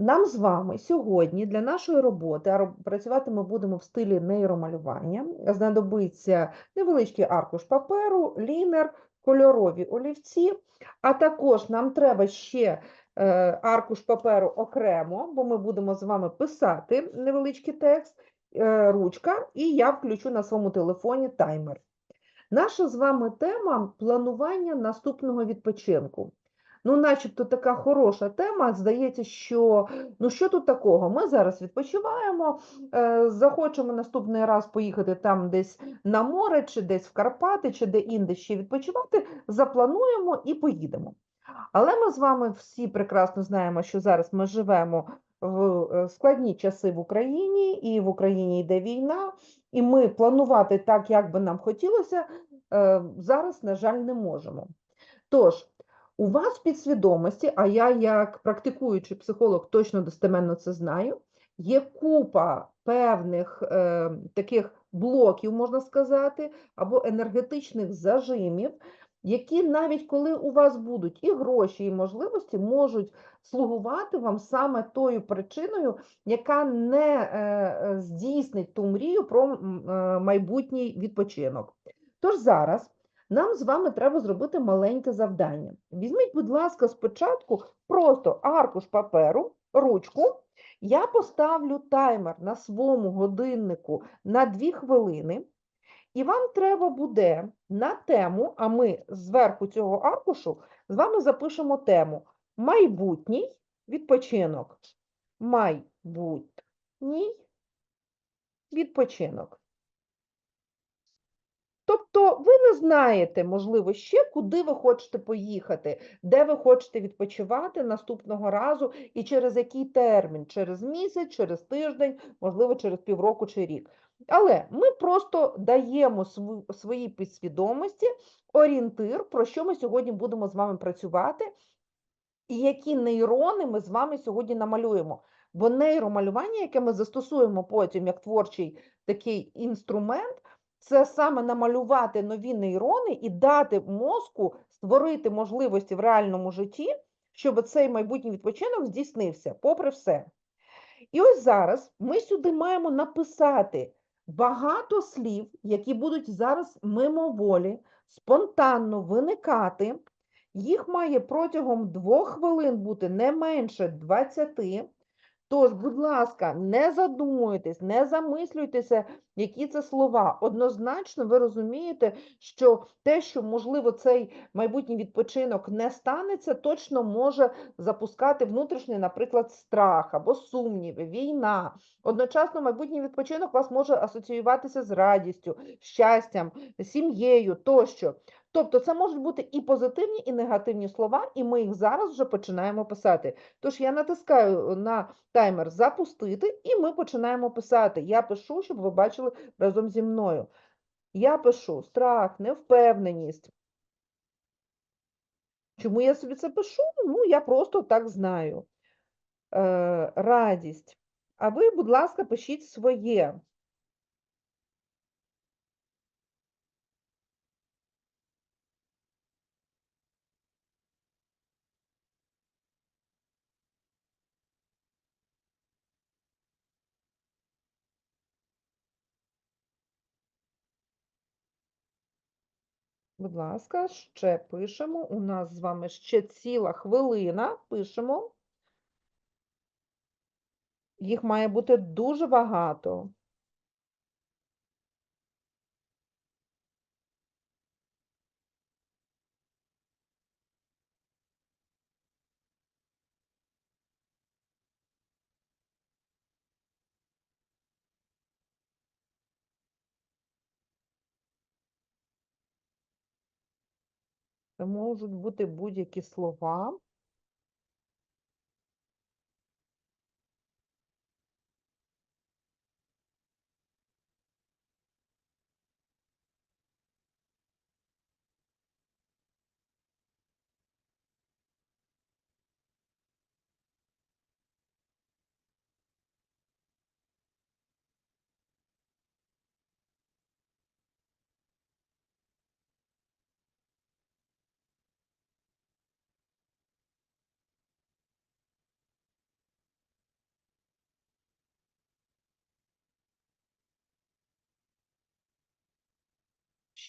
Нам з вами сьогодні для нашої роботи, а працювати ми будемо в стилі нейромалювання, знадобиться невеличкий аркуш паперу, лінер, кольорові олівці, а також нам треба ще е, аркуш паперу окремо, бо ми будемо з вами писати невеличкий текст, е, ручка, і я включу на своєму телефоні таймер. Наша з вами тема планування наступного відпочинку. Ну, начебто така хороша тема. Здається, що ну що тут такого? Ми зараз відпочиваємо, е, захочемо наступний раз поїхати там десь на море, чи десь в Карпати, чи де інде ще відпочивати, заплануємо і поїдемо. Але ми з вами всі прекрасно знаємо, що зараз ми живемо в е, складні часи в Україні, і в Україні йде війна, і ми планувати так, як би нам хотілося, е, зараз, на жаль, не можемо. Тож, у вас в підсвідомості, а я як практикуючий психолог точно достеменно це знаю, є купа певних е, таких блоків, можна сказати, або енергетичних зажимів, які навіть коли у вас будуть і гроші, і можливості, можуть слугувати вам саме тою причиною, яка не е, е, здійснить ту мрію про е, майбутній відпочинок. Тож зараз нам з вами треба зробити маленьке завдання. Візьміть, будь ласка, спочатку просто аркуш паперу, ручку. Я поставлю таймер на своєму годиннику на 2 хвилини, і вам треба буде на тему, а ми зверху цього аркушу з вами запишемо тему майбутній відпочинок. Майбутній відпочинок. Тобто ви не знаєте, можливо, ще куди ви хочете поїхати, де ви хочете відпочивати наступного разу і через який термін, через місяць, через тиждень, можливо, через півроку чи рік. Але ми просто даємо св- своїй підсвідомості орієнтир, про що ми сьогодні будемо з вами працювати, і які нейрони ми з вами сьогодні намалюємо. Бо нейромалювання, яке ми застосуємо потім як творчий такий інструмент, це саме намалювати нові нейрони і дати мозку створити можливості в реальному житті, щоб цей майбутній відпочинок здійснився, попри все. І ось зараз ми сюди маємо написати багато слів, які будуть зараз мимоволі, спонтанно виникати. Їх має протягом двох хвилин бути не менше 20. Тож, будь ласка, не задумуйтесь, не замислюйтеся, які це слова. Однозначно, ви розумієте, що те, що, можливо, цей майбутній відпочинок не станеться, точно може запускати внутрішній, наприклад, страх або сумніви, війна. Одночасно, майбутній відпочинок вас може асоціюватися з радістю, щастям, сім'єю тощо. Тобто це можуть бути і позитивні, і негативні слова, і ми їх зараз вже починаємо писати. Тож я натискаю на таймер запустити, і ми починаємо писати. Я пишу, щоб ви бачили разом зі мною. Я пишу страх, невпевненість. Чому я собі це пишу? Ну, я просто так знаю. Е, радість. А ви, будь ласка, пишіть своє. Будь ласка, ще пишемо. У нас з вами ще ціла хвилина. Пишемо. Їх має бути дуже багато. Можуть бути будь-які слова.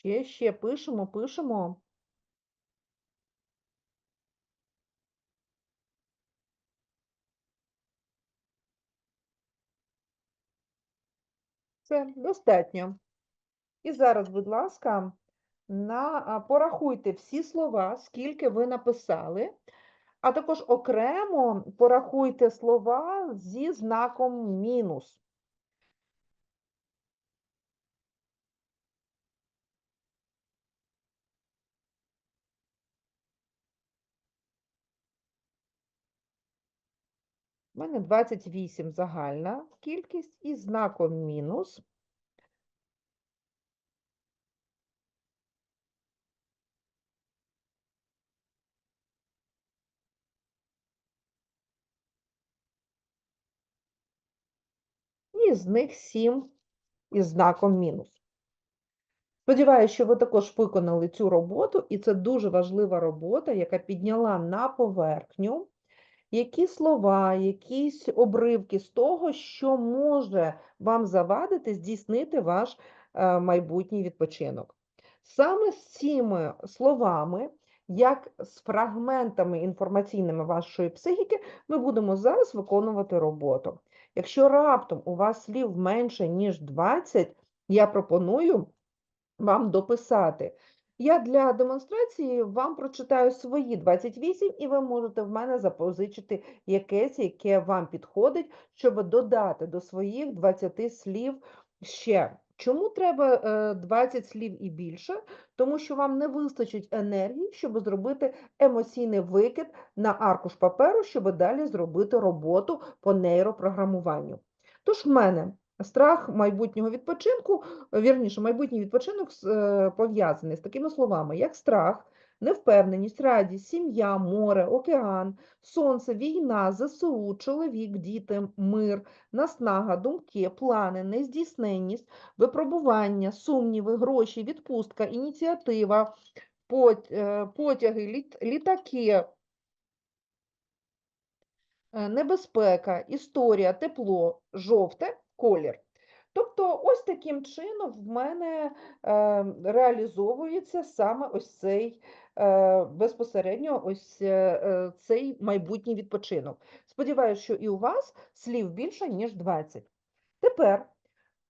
Ще, ще пишемо, пишемо. Все, достатньо. І зараз, будь ласка, на, порахуйте всі слова, скільки ви написали, а також окремо порахуйте слова зі знаком мінус. У мене 28 загальна кількість із знаком мінус. І з них 7 із знаком мінус. Сподіваюся, що ви також виконали цю роботу, і це дуже важлива робота, яка підняла на поверхню які слова, якісь обривки з того, що може вам завадити здійснити ваш е, майбутній відпочинок. Саме з цими словами, як з фрагментами інформаційними вашої психіки, ми будемо зараз виконувати роботу. Якщо раптом у вас слів менше, ніж 20, я пропоную вам дописати. Я для демонстрації вам прочитаю свої 28, і ви можете в мене запозичити якесь, яке вам підходить, щоб додати до своїх 20 слів ще. Чому треба 20 слів і більше? Тому що вам не вистачить енергії, щоб зробити емоційний викид на аркуш паперу, щоб далі зробити роботу по нейропрограмуванню. Тож в мене Страх майбутнього відпочинку, вірніше, майбутній відпочинок е, пов'язаний з такими словами, як страх, невпевненість, радість, сім'я, море, океан, сонце, війна, ЗСУ, чоловік, діти, мир, наснага, думки, плани, нездійсненність, випробування, сумніви, гроші, відпустка, ініціатива, е, потяги, літаки. Е, небезпека, історія, тепло, жовте колір. Тобто, ось таким чином в мене е, реалізовується саме ось цей е, безпосередньо ось е, цей майбутній відпочинок. Сподіваюся, що і у вас слів більше, ніж 20. Тепер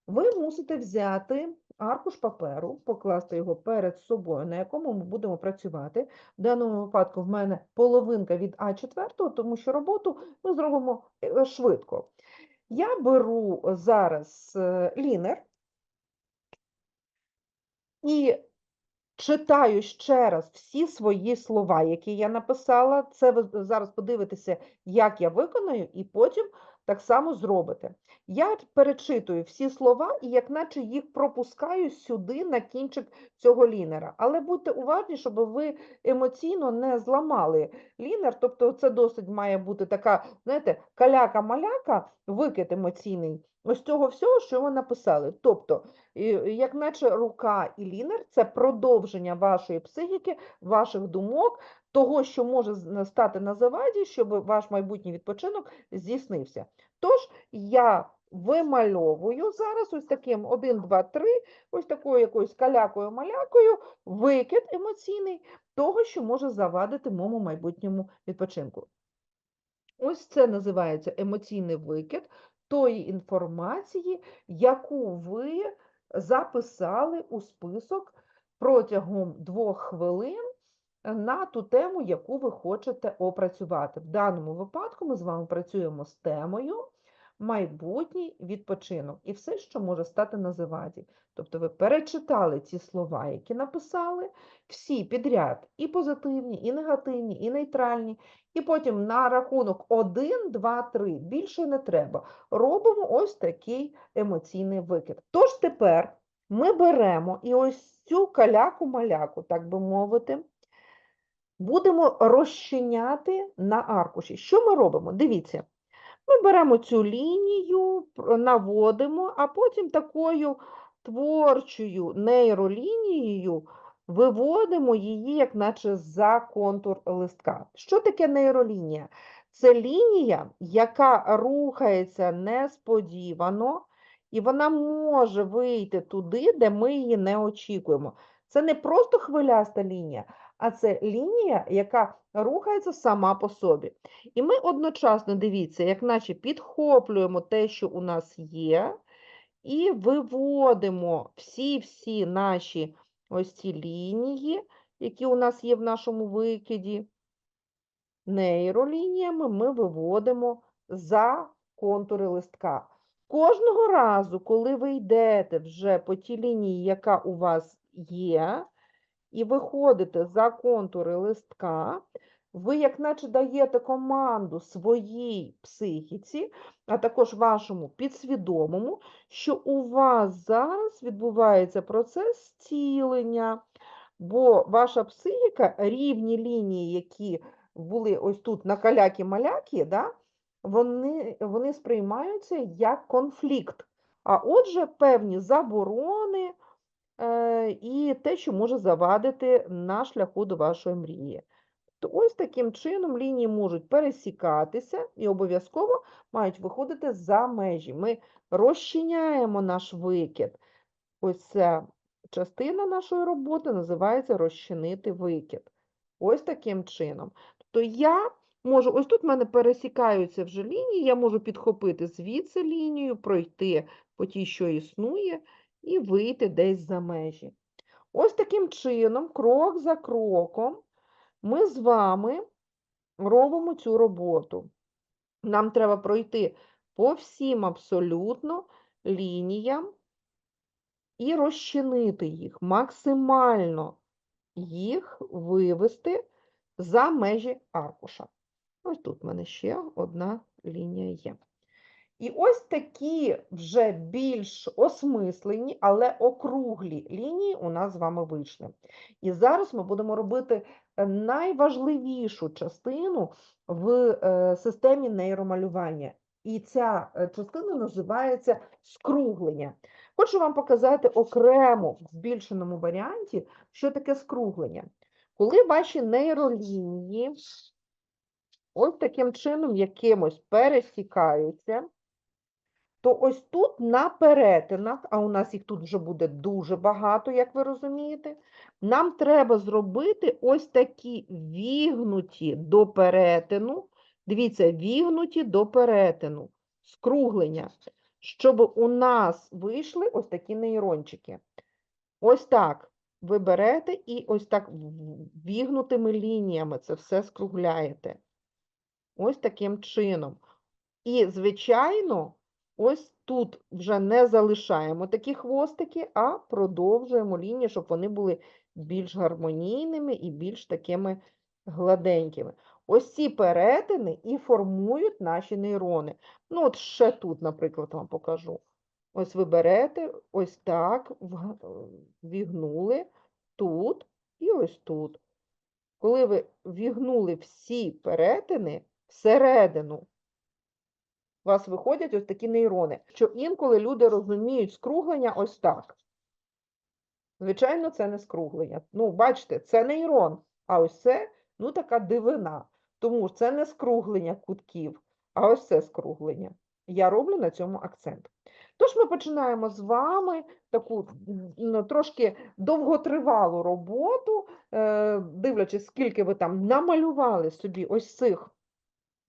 ви мусите взяти аркуш паперу, покласти його перед собою, на якому ми будемо працювати. В даному випадку в мене половинка від А4, тому що роботу ми зробимо швидко. Я беру зараз е, лінер і читаю ще раз всі свої слова, які я написала. Це ви зараз подивитеся, як я виконую, і потім так само зробите. Я перечитую всі слова і, як наче їх пропускаю сюди на кінчик цього лінера. Але будьте уважні, щоб ви емоційно не зламали лінер, тобто це досить має бути така, знаєте, каляка-маляка, викид емоційний. Ось цього всього, що ви написали. Тобто, як наче рука і лінер це продовження вашої психіки, ваших думок, того, що може стати на заваді, щоб ваш майбутній відпочинок здійснився. Тож я вимальовую зараз ось таким 1, 2, 3, ось такою якоюсь калякою-малякою, викид емоційний того, що може завадити моєму майбутньому відпочинку. Ось це називається емоційний викид тої інформації, яку ви записали у список протягом двох хвилин на ту тему, яку ви хочете опрацювати. В даному випадку ми з вами працюємо з темою майбутній відпочинок і все, що може стати на заваді. Тобто ви перечитали ці слова, які написали, всі підряд, і позитивні, і негативні, і нейтральні. І потім на рахунок 1, 2, 3, більше не треба. Робимо ось такий емоційний викид. Тож тепер ми беремо і ось цю каляку-маляку, так би мовити, будемо розчиняти на аркуші. Що ми робимо? Дивіться, ми беремо цю лінію, наводимо, а потім такою творчою нейролінією виводимо її, як наче за контур листка. Що таке нейролінія? Це лінія, яка рухається несподівано, і вона може вийти туди, де ми її не очікуємо. Це не просто хвиляста лінія, а це лінія, яка рухається сама по собі. І ми одночасно, дивіться, як наче підхоплюємо те, що у нас є, і виводимо всі-всі наші ось ці лінії, які у нас є в нашому викиді. Нейролініями ми виводимо за контури листка. Кожного разу, коли ви йдете вже по тій лінії, яка у вас є, і виходите за контури листка, ви як наче даєте команду своїй психіці, а також вашому підсвідомому, що у вас зараз відбувається процес зцілення, бо ваша психіка, рівні лінії, які були ось тут на калякі-малякі, да, вони, вони сприймаються як конфлікт. А отже, певні заборони і те, що може завадити на шляху до вашої мрії. То ось таким чином лінії можуть пересікатися і обов'язково мають виходити за межі. Ми розчиняємо наш викид. Ось ця частина нашої роботи називається розчинити викид. Ось таким чином. Тобто я можу, ось тут в мене пересікаються вже лінії, я можу підхопити звідси лінію, пройти по тій, що існує, і вийти десь за межі. Ось таким чином, крок за кроком, ми з вами робимо цю роботу. Нам треба пройти по всім абсолютно лініям і розчинити їх, максимально їх вивести за межі аркуша. Ось тут в мене ще одна лінія є. І ось такі вже більш осмислені, але округлі лінії у нас з вами вийшли. І зараз ми будемо робити е, найважливішу частину в е, системі нейромалювання. І ця е, частина називається скруглення. Хочу вам показати окремо в збільшеному варіанті, що таке скруглення. Коли ваші нейролінії ось таким чином якимось пересікаються, то ось тут на перетинах, а у нас їх тут вже буде дуже багато, як ви розумієте, нам треба зробити ось такі вігнуті до перетину, дивіться, вігнуті до перетину, скруглення, щоб у нас вийшли ось такі нейрончики. Ось так ви берете і ось так вігнутими лініями це все скругляєте. Ось таким чином. І, звичайно, ось тут вже не залишаємо такі хвостики, а продовжуємо лінії, щоб вони були більш гармонійними і більш такими гладенькими. Ось ці перетини і формують наші нейрони. Ну, от ще тут, наприклад, вам покажу. Ось ви берете, ось так, е, вігнули тут і ось тут. Коли ви вігнули всі перетини всередину, у вас виходять ось такі нейрони, що інколи люди розуміють скруглення ось так. Звичайно, це не скруглення. Ну, бачите, це нейрон, а ось це, ну, така дивина. Тому це не скруглення кутків, а ось це скруглення. Я роблю на цьому акцент. Тож ми починаємо з вами таку ну, трошки довготривалу роботу, е, дивлячись, скільки ви там намалювали собі ось цих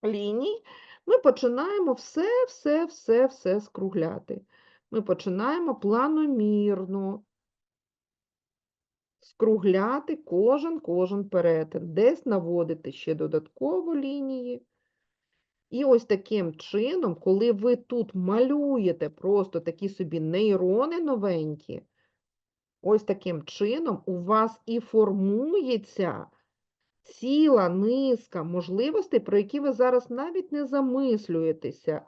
ліній, ми починаємо все, все, все, все скругляти. Ми починаємо планомірно скругляти кожен кожен перетин, десь наводити ще додатково лінії. І ось таким чином, коли ви тут малюєте просто такі собі нейрони новенькі, ось таким чином у вас і формується ціла низка можливостей, про які ви зараз навіть не замислюєтеся.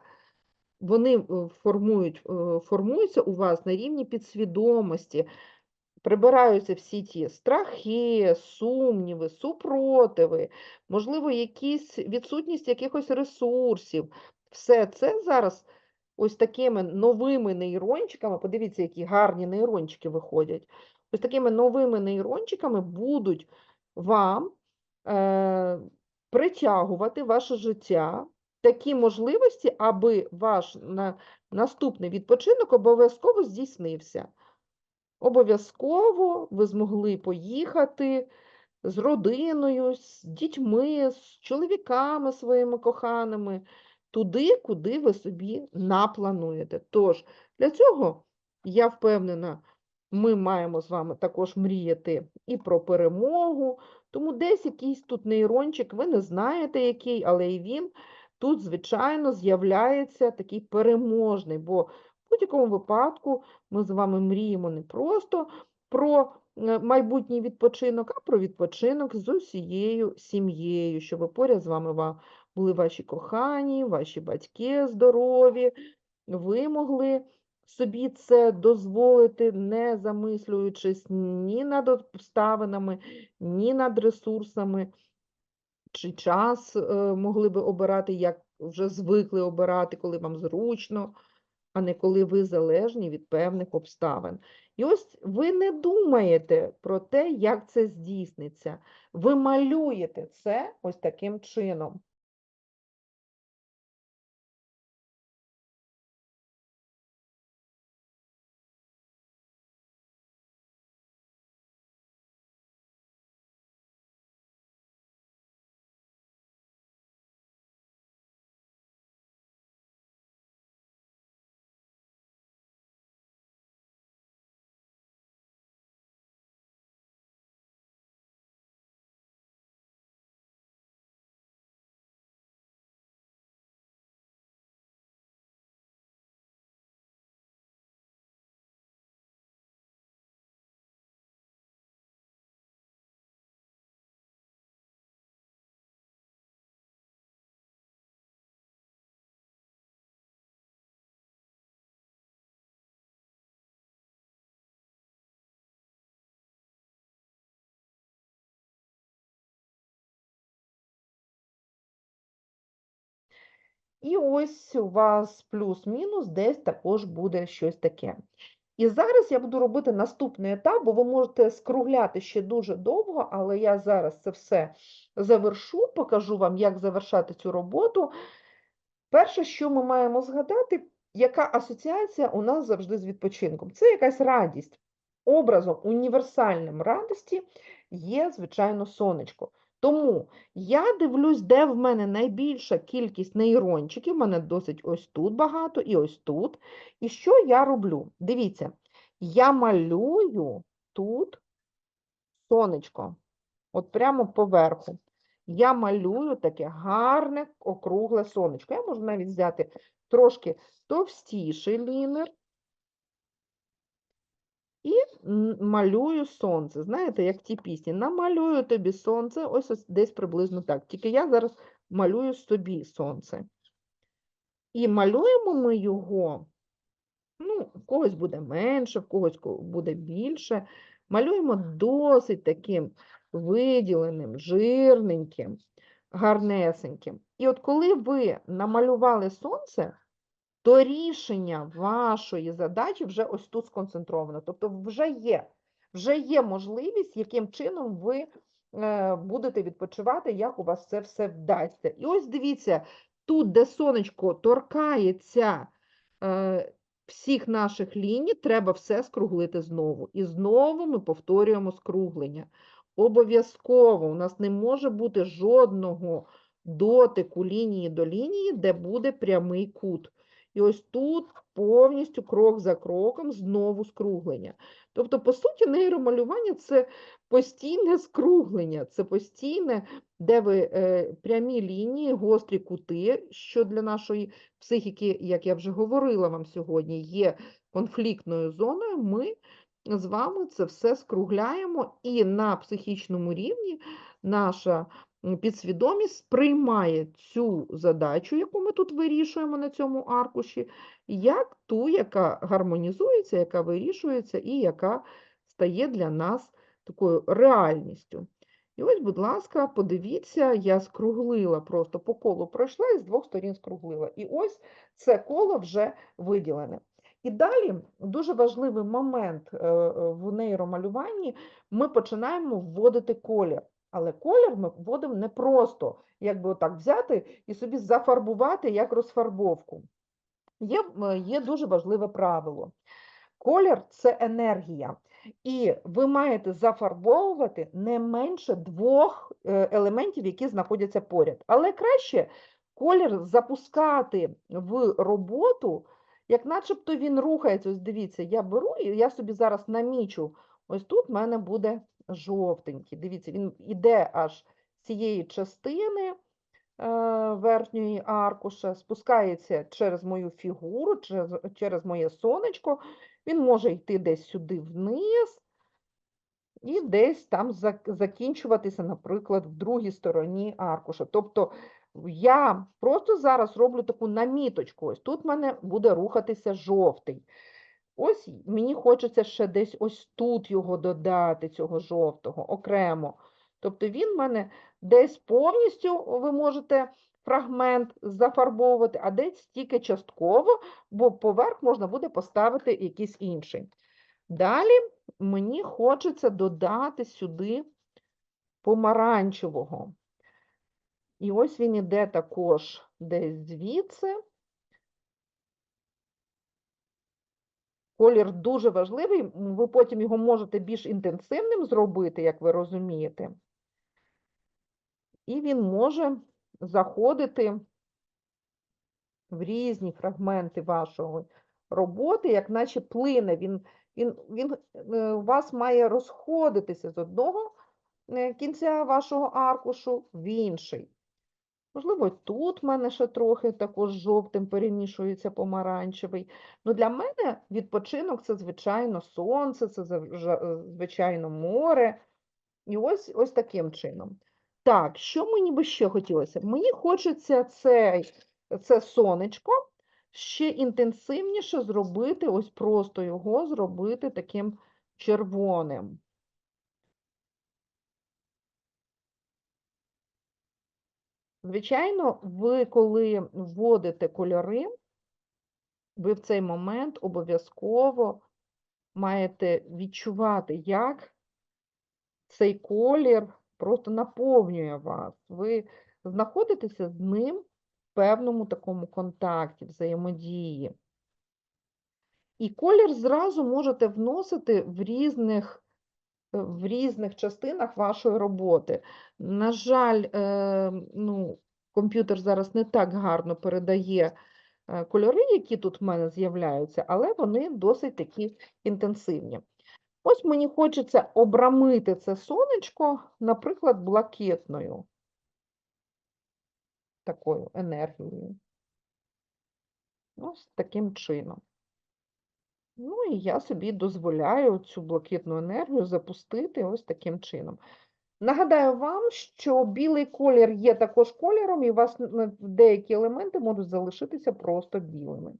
Вони е, формують, е, формуються у вас на рівні підсвідомості, прибираються всі ті страхи, сумніви, супротиви, можливо, якісь відсутність якихось ресурсів. Все це зараз ось такими новими нейрончиками, подивіться, які гарні нейрончики виходять. Ось такими новими нейрончиками будуть вам е, притягувати ваше життя такі можливості, аби ваш на, наступний відпочинок обов'язково здійснився. Обов'язково ви змогли поїхати з родиною, з дітьми, з чоловіками своїми коханими, туди, куди ви собі наплануєте. Тож, для цього, я впевнена, ми маємо з вами також мріяти і про перемогу, тому десь якийсь тут нейрончик, ви не знаєте який, але і він тут, звичайно, з'являється такий переможний, бо в будь-якому випадку ми з вами мріємо не просто про е, майбутній відпочинок, а про відпочинок з усією сім'єю, щоб поряд з вами були ваші кохані, ваші батьки здорові, ви могли собі це дозволити, не замислюючись ні над обставинами, ні над ресурсами, чи час е, могли би обирати, як вже звикли обирати, коли вам зручно, а не коли ви залежні від певних обставин. І ось ви не думаєте про те, як це здійсниться. Ви малюєте це ось таким чином. І ось у вас плюс-мінус десь також буде щось таке. І зараз я буду робити наступний етап, бо ви можете скругляти ще дуже довго, але я зараз це все завершу, покажу вам, як завершати цю роботу. Перше, що ми маємо згадати, яка асоціація у нас завжди з відпочинком? Це якась радість. Образом універсальним радості є, звичайно, сонечко. Тому я дивлюсь, де в мене найбільша кількість нейрончиків, в мене досить ось тут багато і ось тут. І що я роблю? Дивіться, я малюю тут сонечко, от прямо поверху. Я малюю таке гарне округле сонечко. Я можу навіть взяти трошки товстіший лінер малюю сонце. Знаєте, як в тій пісні. Намалюю тобі сонце, ось, ось десь приблизно так. Тільки я зараз малюю собі сонце. І малюємо ми його, ну, в когось буде менше, в когось буде більше. Малюємо досить таким виділеним, жирненьким, гарнесеньким. І от коли ви намалювали сонце, то рішення вашої задачі вже ось тут сконцентровано. Тобто вже є, вже є можливість, яким чином ви е, будете відпочивати, як у вас це все вдасться. І ось дивіться, тут, де сонечко торкається е, всіх наших ліній, треба все скруглити знову. І знову ми повторюємо скруглення. Обов'язково у нас не може бути жодного дотику лінії до лінії, де буде прямий кут. І ось тут повністю крок за кроком знову скруглення. Тобто, по суті, нейромалювання це постійне скруглення, це постійне, де ви е, прямі лінії, гострі кути, що для нашої психіки, як я вже говорила вам сьогодні, є конфліктною зоною. Ми з вами це все скругляємо, і на психічному рівні наша підсвідомість сприймає цю задачу, яку ми тут вирішуємо на цьому аркуші, як ту, яка гармонізується, яка вирішується і яка стає для нас такою реальністю. І ось, будь ласка, подивіться, я скруглила, просто по колу пройшла і з двох сторін скруглила. І ось це коло вже виділене. І далі дуже важливий момент е, е, в нейромалюванні, ми починаємо вводити колір. Але колір ми вводимо не просто, якби отак взяти і собі зафарбувати як розфарбовку. Є, є дуже важливе правило. Колір це енергія. І ви маєте зафарбовувати не менше двох е, елементів, які знаходяться поряд. Але краще колір запускати в роботу, як начебто він рухається. Ось дивіться, я беру і я собі зараз намічу. Ось тут в мене буде жовтенький. Дивіться, він іде аж з цієї частини е, верхньої аркуша, спускається через мою фігуру, через, через моє сонечко. Він може йти десь сюди вниз і десь там закінчуватися, наприклад, в другій стороні аркуша. Тобто я просто зараз роблю таку наміточку. Ось тут в мене буде рухатися жовтий. Ось мені хочеться ще десь ось тут його додати, цього жовтого, окремо. Тобто він в мене десь повністю ви можете фрагмент зафарбовувати, а десь тільки частково, бо поверх можна буде поставити якийсь інший. Далі мені хочеться додати сюди помаранчевого. І ось він іде також десь звідси. Колір дуже важливий, ви потім його можете більш інтенсивним зробити, як ви розумієте. І він може заходити в різні фрагменти вашої роботи, як наче плине. Він, він, він е, у вас має розходитися з одного е, кінця вашого аркушу в інший. Можливо, тут в мене ще трохи також жовтим перемішується помаранчевий. Ну, для мене відпочинок це, звичайно, сонце, це е, звичайно море. І ось, ось таким чином. Так, що мені би ще хотілося? Мені хочеться цей, це сонечко ще інтенсивніше зробити, ось просто його зробити таким червоним. Звичайно, ви коли вводите кольори, ви в цей момент обов'язково маєте відчувати, як цей колір просто наповнює вас. Ви знаходитеся з ним в певному такому контакті, взаємодії. І колір зразу можете вносити в різних, в різних частинах вашої роботи. На жаль, е, ну, комп'ютер зараз не так гарно передає е, кольори, які тут в мене з'являються, але вони досить такі інтенсивні. Ось мені хочеться обрамити це сонечко, наприклад, блакитною такою енергією. Ось таким чином. Ну і я собі дозволяю цю блакитну енергію запустити ось таким чином. Нагадаю вам, що білий колір є також кольором, і у вас деякі елементи можуть залишитися просто білими.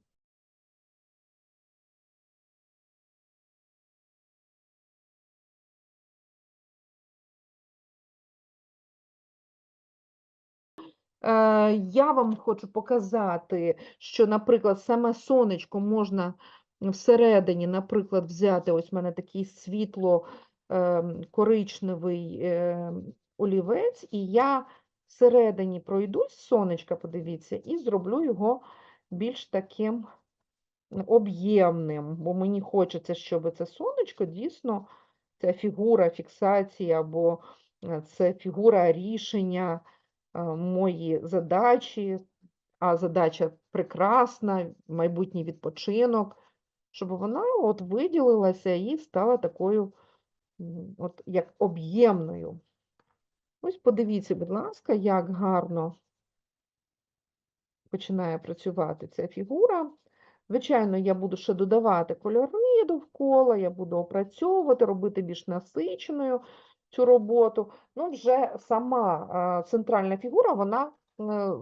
Е, Я вам хочу показати, що, наприклад, саме сонечко можна всередині, наприклад, взяти, ось в мене такий світло ем, коричневий ем, олівець, і я всередині пройдусь сонечка, подивіться, і зроблю його більш таким об'ємним, бо мені хочеться, щоб це сонечко дійсно, ця фігура фіксації або е, це фігура рішення е, мої задачі, а задача прекрасна, майбутній відпочинок, щоб вона от виділилася і стала такою, от як об'ємною. Ось подивіться, будь ласка, як гарно починає працювати ця фігура. Звичайно, я буду ще додавати кольори довкола, я буду опрацьовувати, робити більш насиченою цю роботу. Ну, вже сама центральна фігура, вона е,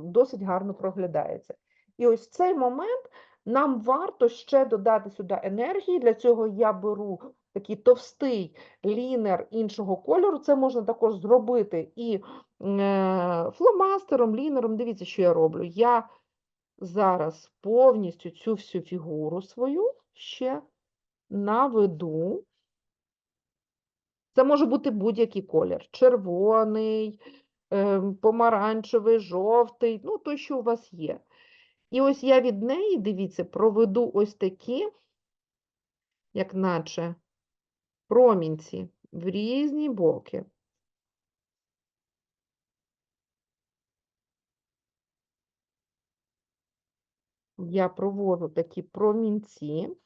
досить гарно проглядається. І ось в цей момент нам варто ще додати сюди енергії. Для цього я беру такий товстий лінер іншого кольору. Це можна також зробити і е, фломастером, лінером. Дивіться, що я роблю. Я зараз повністю цю всю фігуру свою ще наведу. Це може бути будь-який колір: червоний, ем, помаранчевий, жовтий, ну той, що у вас є. І ось я від неї, дивіться, проведу ось такі як наче промінці в різні боки. Я проводжу такі промінці.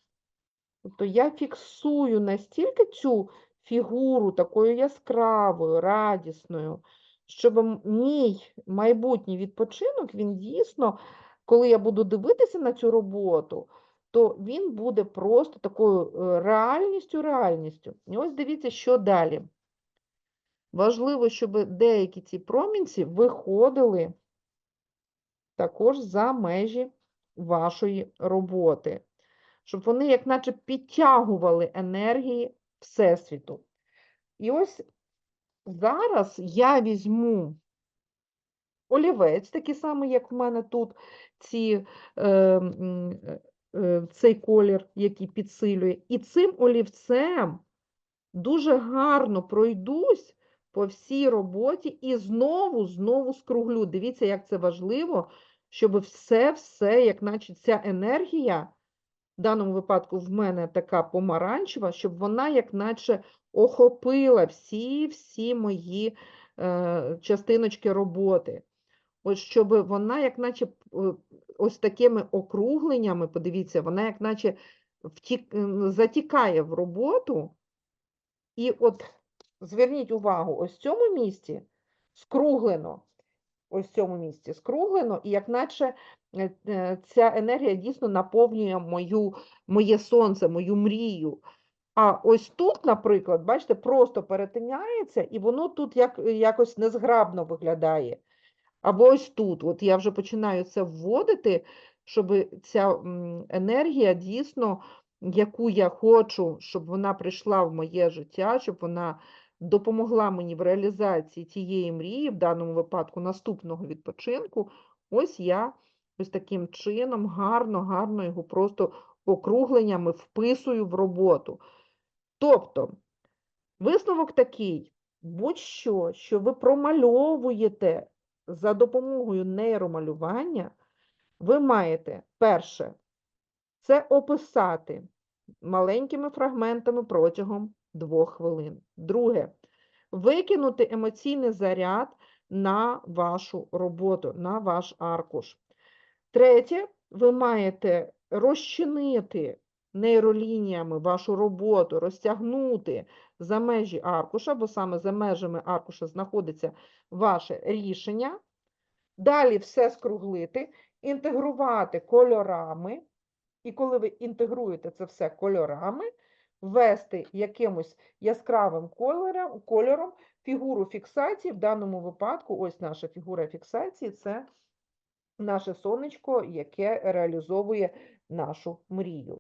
Тобто я фіксую настільки цю фігуру такою яскравою, радісною, щоб мій майбутній відпочинок, він дійсно, коли я буду дивитися на цю роботу, то він буде просто такою е, реальністю, реальністю. І ось дивіться, що далі. Важливо, щоб деякі ці промінці виходили також за межі вашої роботи, щоб вони, як наче, підтягували енергії Всесвіту. І ось зараз я візьму олівець, такий самий, як в мене тут, ці, е, е, е, цей колір, який підсилює, і цим олівцем дуже гарно пройдусь по всій роботі і знову, знову скруглю. Дивіться, як це важливо, щоб все-все, як наче ця енергія, в даному випадку в мене така помаранчева, щоб вона, як наче, охопила всі-всі мої е, частиночки роботи. Ось щоб вона, як наче, е, ось такими округленнями, подивіться, вона, як наче, втік, затікає в роботу. І от зверніть увагу, ось в цьому місці скруглено, ось в цьому місці скруглено, і як наче е, е, ця енергія дійсно наповнює мою, моє сонце, мою мрію. А ось тут, наприклад, бачите, просто перетиняється, і воно тут як, якось незграбно виглядає. Або ось тут, от я вже починаю це вводити, щоб ця енергія дійсно, яку я хочу, щоб вона прийшла в моє життя, щоб вона допомогла мені в реалізації тієї мрії, в даному випадку наступного відпочинку. Ось я ось таким чином гарно, гарно його просто округленнями вписую в роботу. Тобто, Висновок такий: будь-що, що ви промальовуєте за допомогою нейромалювання, ви маєте перше це описати маленькими фрагментами протягом двох хвилин. Друге викинути емоційний заряд на вашу роботу, на ваш аркуш. Третє, ви маєте розчинити нейролініями вашу роботу, розтягнути за межі аркуша, бо саме за межами аркуша знаходиться ваше рішення. Далі все скруглити, інтегрувати кольорами. І коли ви інтегруєте це все кольорами, ввести якимось яскравим кольором, кольором фігуру фіксації. В даному випадку, ось наша фігура фіксації це наше сонечко, яке реалізовує нашу мрію.